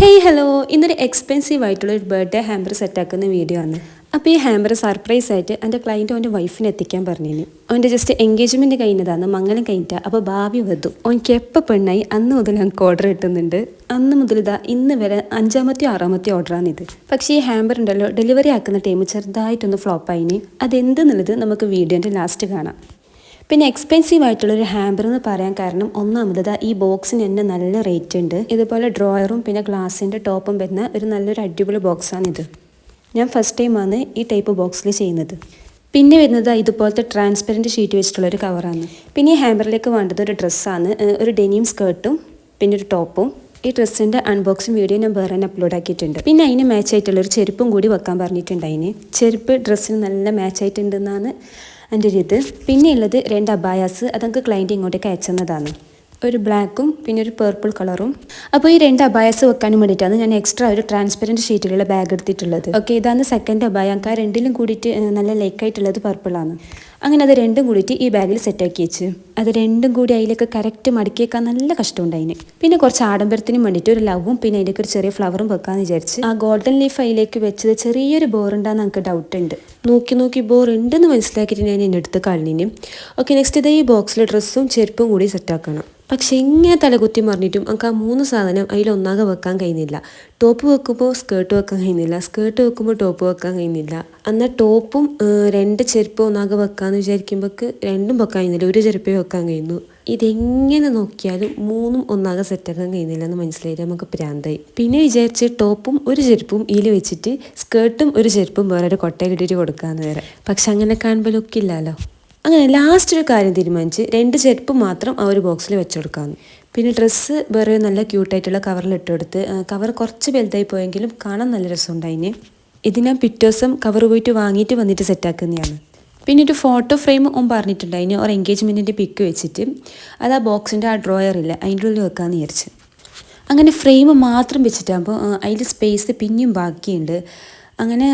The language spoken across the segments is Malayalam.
ഹേയ് ഹലോ ഇന്നൊരു എക്സ്പെൻസീവ് ആയിട്ടുള്ള ഒരു ബർത്ത്ഡേ ഹാമ്പർ സെറ്റാക്കുന്ന വീഡിയോ ആണ്. അപ്പോൾ ഈ ഹാമ്പർ സർപ്രൈസ് ആയിട്ട് എന്റെ ക്ലയന്റ് അവന്റെ വൈഫിനെ എത്തിക്കാൻ പറഞ്ഞിന്. അവന്റെ ജസ്റ്റ് എൻഗേജ്മെന്റ് കഴിഞ്ഞതാണ്. മംഗലം കഴിഞ്ഞിട്ട്. അപ്പോൾ ഭാവി വന്നു. അവൻക്ക് എപ്പോൾ പെണ്ണായി? അന്ന് മുതൽ ഞങ്ങൾക്ക് ഓർഡർ കിട്ടുന്നുണ്ട്. അന്ന് മുതൽ ഇതാ ഇന്ന് വരെ അഞ്ചാമത്തെയോ ആറാമത്തെയോ ഇത്. പക്ഷേ ഈ ഹാമ്പർ ഉണ്ടല്ലോ ഡെലിവറി ആക്കുന്ന ടൈം ചെറുതായിട്ടൊന്ന് ഫ്ലോപ്പായിന് അതെന്തെന്നുള്ളത് നമുക്ക് വീഡിയോന്റെ ലാസ്റ്റ് കാണാം. പിന്നെ എക്സ്പെൻസീവ് ആയിട്ടുള്ളൊരു ഹാമ്പർ എന്ന് പറയാൻ കാരണം ഒന്നാമത് ഈ ബോക്സിന് തന്നെ നല്ല റേറ്റ് ഉണ്ട്. ഇതുപോലെ ഡ്രോയറും പിന്നെ ഗ്ലാസിന്റെ ടോപ്പും വരുന്ന ഒരു നല്ലൊരു അടിപൊളി ബോക്സാണിത് ഞാൻ ഫസ്റ്റ് ടൈമാണ് ഈ ടൈപ്പ് ബോക്സിൽ ചെയ്യുന്നത്. പിന്നെ വരുന്നത് ഇതുപോലത്തെ ട്രാൻസ്പെറന്റ് ഷീറ്റ് വെച്ചിട്ടുള്ള ഒരു കവറാണ് പിന്നെ ഈ ഹാമ്പറിലേക്ക് വേണ്ടത് ഒരു ഡ്രസ്സാണ് ഒരു ഡെനിയം സ്കേർട്ടും പിന്നെ ഒരു ടോപ്പും ഈ ഡ്രസ്സിന്റെ അൺബോക്സിംഗ് വീഡിയോ ഞാൻ വേറെ തന്നെ അപ്ലോഡ് ആക്കിയിട്ടുണ്ട്. പിന്നെ അതിന് മാച്ച് ആയിട്ടുള്ള ഒരു ചെരുപ്പും കൂടി വെക്കാൻ പറഞ്ഞിട്ടുണ്ട് അതിന്. ചെരുപ്പ് ഡ്രസ്സിന് നല്ല മാച്ച് ആയിട്ടുണ്ടെന്നാണ് എന്റെ ഒരു ഇത് പിന്നെ ഉള്ളത് രണ്ട് അബായാസ് അതൊക്കെ ക്ലയന്റ് ഇങ്ങോട്ടേക്ക് അയച്ചെന്നതാണ്. ഒരു ബ്ലാക്കും പിന്നെ ഒരു പേർപ്പിൾ കളറും അപ്പോൾ ഈ രണ്ട് അബായാസ് വെക്കാനും വേണ്ടിയിട്ടാണ് ഞാൻ എക്സ്ട്രാ ഒരു ട്രാൻസ്പെറന്റ് ഷീറ്റിലുള്ള ബാഗ് എടുത്തിട്ടുള്ളത്. ഓക്കെ ഇതാണ് സെക്കൻഡ് അബായ രണ്ടിലും കൂടിയിട്ട് നല്ല ലൈക്കായിട്ടുള്ളത് പർപ്പിളാണ് അങ്ങനെ അത് രണ്ടും കൂടിയിട്ട് ഈ ബാഗിൽ സെറ്റാക്കി വെച്ച്. അത് രണ്ടും കൂടി അതിലേക്ക് കറക്റ്റ് മടക്കിയേക്കാൻ നല്ല കഷ്ടമുണ്ട് അതിന്. പിന്നെ കുറച്ച് ആഡംബരത്തിനും വേണ്ടിയിട്ട് ഒരു ലവും പിന്നെ അതിലേക്ക് ഒരു ചെറിയ ഫ്ലവറും വെക്കാമെന്ന് വിചാരിച്ച്. ആ ഗോൾഡൻ ലീഫ് അതിലേക്ക് വെച്ചത് ചെറിയൊരു ബോർ നമുക്ക് ഡൗട്ട് ഉണ്ട്. നോക്കി നോക്കി ബോർ ഉണ്ടെന്ന് മനസ്സിലാക്കിയിട്ട് ഞാൻ എന്നെടുത്ത് കളഞ്ഞിന് ഓക്കെ നെക്സ്റ്റ് ഇതേ ഈ ബോക്സിൽ ഡ്രസ്സും ചെരുപ്പും കൂടി സെറ്റാക്കണം പക്ഷെ എങ്ങനെ തലകുത്തി മറിഞ്ഞിട്ടും നമുക്ക് ആ മൂന്ന് സാധനം അതിലൊന്നാകെ വെക്കാൻ കഴിയുന്നില്ല. ടോപ്പ് വെക്കുമ്പോൾ സ്കേർട്ട് വെക്കാൻ കഴിയുന്നില്ല. സ്കേർട്ട് വെക്കുമ്പോൾ ടോപ്പ് വെക്കാൻ കഴിയുന്നില്ല. എന്നാൽ ടോപ്പും രണ്ട് ചെരുപ്പും ഒന്നാകെ വെക്കാന്ന് വിചാരിക്കുമ്പോൾക്ക് രണ്ടും വെക്കാൻ കഴിയുന്നില്ല. ഒരു ചെരുപ്പേ വെക്കാൻ കഴിയുന്നു. ഇതെങ്ങനെ നോക്കിയാലും മൂന്നും ഒന്നാകെ സെറ്റാക്കാൻ കഴിയുന്നില്ല എന്ന് മനസ്സിലായി നമുക്ക് പ്രാന്തായി. പിന്നെ വിചാരിച്ച് ടോപ്പും ഒരു ചെരുപ്പും ഇതിൽ വെച്ചിട്ട് സ്കേർട്ടും ഒരു ചെരുപ്പും വേറെ ഒരു കൊട്ടയിലിട്ടിട്ട് കൊടുക്കാമെന്ന് വരെ പക്ഷെ അങ്ങനെ കാണുമ്പോൾ ലുക്കില്ലല്ലോ അങ്ങനെ ലാസ്റ്റ് ഒരു കാര്യം തീരുമാനിച്ച് രണ്ട് ചെരുപ്പ് മാത്രം ആ ഒരു ബോക്സിൽ വെച്ചുകൊടുക്കാമെന്ന് പിന്നെ ഡ്രസ്സ് വേറെ നല്ല ക്യൂട്ടായിട്ടുള്ള കവറിൽ ഇട്ടുകൊടുത്ത് കവർ കുറച്ച് വലുതായി പോയെങ്കിലും കാണാൻ നല്ല രസമുണ്ടായിന് ഇത് ഞാൻ പിറ്റേ ദിവസം കവർ പോയിട്ട് വാങ്ങിയിട്ട് വന്നിട്ട് സെറ്റാക്കുന്നതാണ് പിന്നെ ഒരു ഫോട്ടോ ഫ്രെയിം ഓൻ പറഞ്ഞിട്ടുണ്ടായിന് ഒരു എൻഗേജ്മെന്റിന്റെ പിക്ക് വെച്ചിട്ട്. അത് ആ ബോക്സിന്റെ ആ ഡ്രോയർ ഇല്ല. അതിന്റെ ഉള്ളിൽ വെക്കാമെന്ന് വിചാരിച്ച്. അങ്ങനെ ഫ്രെയിം മാത്രം വെച്ചിട്ടാകുമ്പോൾ അതിൽ സ്പേസ് പിന്നെയും ബാക്കിയുണ്ട്. അങ്ങനെ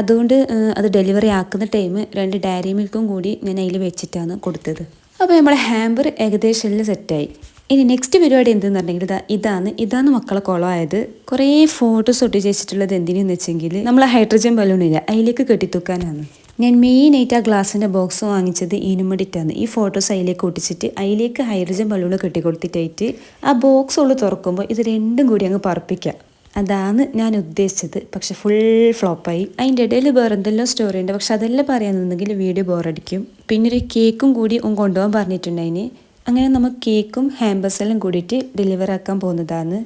അതുകൊണ്ട് അത് ഡെലിവറി ആക്കുന്ന ടൈം രണ്ട് ഡയറി മിൽക്കും കൂടി ഞാൻ അതിൽ വെച്ചിട്ടാണ് കൊടുത്തത്. അപ്പോൾ നമ്മുടെ ഹാമ്പർ ഏകദേശം എല്ലാം സെറ്റായി ഇനി നെക്സ്റ്റ് പരിപാടി എന്തെന്ന് പറഞ്ഞെങ്കിൽ ഇതാ ഇതാണ്. ഇതാണ് മക്കളെ കുളമായത്. കുറേ ഫോട്ടോസ് ഒട്ടിച്ച് വെച്ചിട്ടുള്ളത് എന്തിനെന്ന് വെച്ചെങ്കിൽ നമ്മൾ ഹൈഡ്രജൻ ബലൂണില്ല അതിലേക്ക് കെട്ടിത്തൂക്കാനാണ്. ഞാൻ മെയിനായിട്ട് ആ ഗ്ലാസിന്റെ ബോക്സ് വാങ്ങിച്ചത് ഇനുമടിറ്റാണ് ഈ ഫോട്ടോസ് അതിലേക്ക് ഒട്ടിച്ചിട്ട് അതിലേക്ക് ഹൈഡ്രജൻ ബലൂൺ കെട്ടിക്കൊടുത്തിട്ടായിട്ട് ആ ബോക്സ് ഉള്ളു തുറക്കുമ്പോൾ ഇത് രണ്ടും കൂടി അങ്ങ് പറപ്പിക്കാം. അതാണ് ഞാൻ ഉദ്ദേശിച്ചത് പക്ഷെ ഫുൾ ഫ്ലോപ്പായി അതിന്റെ ഇടയിൽ വേറെ എന്തെല്ലാം സ്റ്റോറി ഉണ്ട്. പക്ഷെ അതെല്ലാം പറയാൻ നിന്നെങ്കിൽ വീഡിയോ ബോറടിക്കും പിന്നെ ഒരു കേക്കും കൂടി ഓൻ കൊണ്ടുപോകാൻ പറഞ്ഞിട്ടുണ്ടായിന്. അങ്ങനെ നമുക്ക് കേക്കും ഹാമ്പേഴ്സെല്ലാം കൂടിയിട്ട് ഡെലിവർ ആക്കാൻ പോകുന്നതാണ്.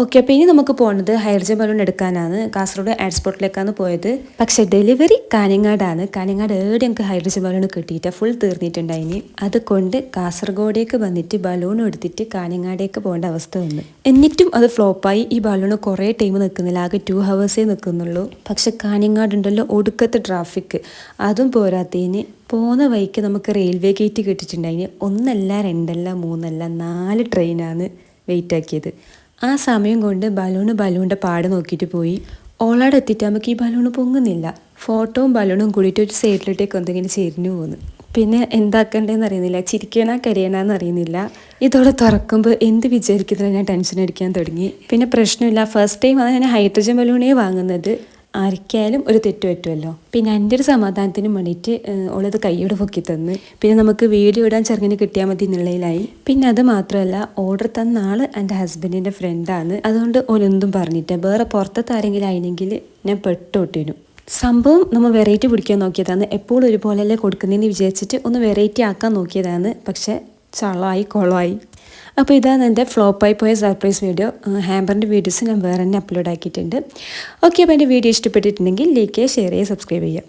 ഓക്കെ അപ്പോൾ ഇനി നമുക്ക് പോകുന്നത് ഹൈഡ്രജൻ ബലൂൺ എടുക്കാനാണ്. കാസർഗോഡ് എയർസ്പോർട്ടിലേക്കാണ് പോയത്. പക്ഷെ ഡെലിവറി കാഞ്ഞങ്ങാടാണ്. കാഞ്ഞങ്ങാട് ഏടെ ഞങ്ങൾക്ക് ഹൈഡ്രജൻ ബലൂൺ കിട്ടിയിട്ട്. ഫുൾ തീർന്നിട്ടുണ്ടായിന് അതുകൊണ്ട് കാസർഗോഡേക്ക് വന്നിട്ട് ബലൂൺ എടുത്തിട്ട് കാഞ്ഞങ്ങാടേക്ക് പോകേണ്ട അവസ്ഥ വന്നു. എന്നിട്ടും അത് ഫ്ലോപ്പായി ഈ ബലൂൺ കുറേ ടൈം നിൽക്കുന്നില്ല ആകെ ടു ഹവേഴ്സേ നിൽക്കുന്നുള്ളൂ പക്ഷെ കാഞ്ഞങ്ങാടുണ്ടല്ലോ ഒടുക്കത്തെ ട്രാഫിക് അതും പോരാത്തതിന് പോകുന്ന വഴിക്ക് നമുക്ക് റെയിൽവേ ഗേറ്റ് കിട്ടിയിട്ടുണ്ടായിന് ഒന്നല്ല രണ്ടല്ല മൂന്നല്ല നാല് ട്രെയിനാണ് വെയിറ്റ് ആക്കിയത്. ആ സമയം കൊണ്ട് ബലൂണ് ബലൂണിന്റെ പാട് നോക്കിയിട്ട് പോയി. ഓളാടെ എത്തിയിട്ട് നമുക്ക് ഈ ബലൂണ് പൊങ്ങുന്നില്ല. ഫോട്ടോയും ബലൂണും കൂടിയിട്ട് ഒരു സൈഡിലോട്ടേക്ക് എന്തെങ്കിലും ചേരിഞ്ഞു പോകുന്നു പിന്നെ എന്താക്കണ്ടേന്ന് അറിയുന്നില്ല. ചിരിക്കണ കരയണമെന്ന് അറിയുന്നില്ല. ഇതോടെ തുറക്കുമ്പോൾ എന്ത് വിചാരിക്കുന്നതിന് ഞാൻ ടെൻഷൻ അടിക്കാൻ തുടങ്ങി. പിന്നെ പ്രശ്നമില്ല. ഫസ്റ്റ് ടൈം ആണ് ഞാൻ ഹൈഡ്രജൻ ബലൂണേ വാങ്ങുന്നത്. ആർക്കായാലും ഒരു തെറ്റ് പറ്റുമല്ലോ. പിന്നെ എന്റെ ഒരു സമാധാനത്തിന് വേണ്ടിയിട്ട് ഓളത് കൈയോടെ പൊക്കി തന്ന്. പിന്നെ നമുക്ക് വീഡിയോ ഇടാൻ ചെറുങ്ങനെ കിട്ടിയാൽ മതി എന്നുള്ളതിലായി. പിന്നെ അത് മാത്രമല്ല ഓർഡർ തന്ന ആൾ എന്റെ ഹസ്ബൻഡിന്റെ ഫ്രണ്ടാണ്. അതുകൊണ്ട് ഓലൊന്നും പറഞ്ഞിട്ട് വേറെ പുറത്തത്തെ ആരെങ്കിലും ആയിരുന്നെങ്കിൽ ഞാൻ പെട്ടോട്ടിനു സംഭവം നമ്മൾ വെറൈറ്റി പിടിക്കാൻ നോക്കിയതാണ്. എപ്പോഴും ഒരുപോലെയല്ലേ കൊടുക്കുന്നതെന്ന് വിചാരിച്ചിട്ട് ഒന്ന് വെറൈറ്റി ആക്കാൻ നോക്കിയതാണ്. പക്ഷേ ചളമായി കൊളമായി അപ്പോൾ ഇതാണ് എന്റെ ഫ്ലോപ്പായി പോയ സർപ്രൈസ് വീഡിയോ. ഹാമ്പറിന്റെ വീഡിയോസ് ഞാൻ വേറെ തന്നെ അപ്ലോഡ് ആക്കിയിട്ടുണ്ട്. ഓക്കെ അപ്പോൾ എന്റെ വീഡിയോ ഇഷ്ടപ്പെട്ടിട്ടുണ്ടെങ്കിൽ ലൈക്ക് ചെയ്യുക ഷെയർ ചെയ്യുക സബ്സ്ക്രൈബ് ചെയ്യുക.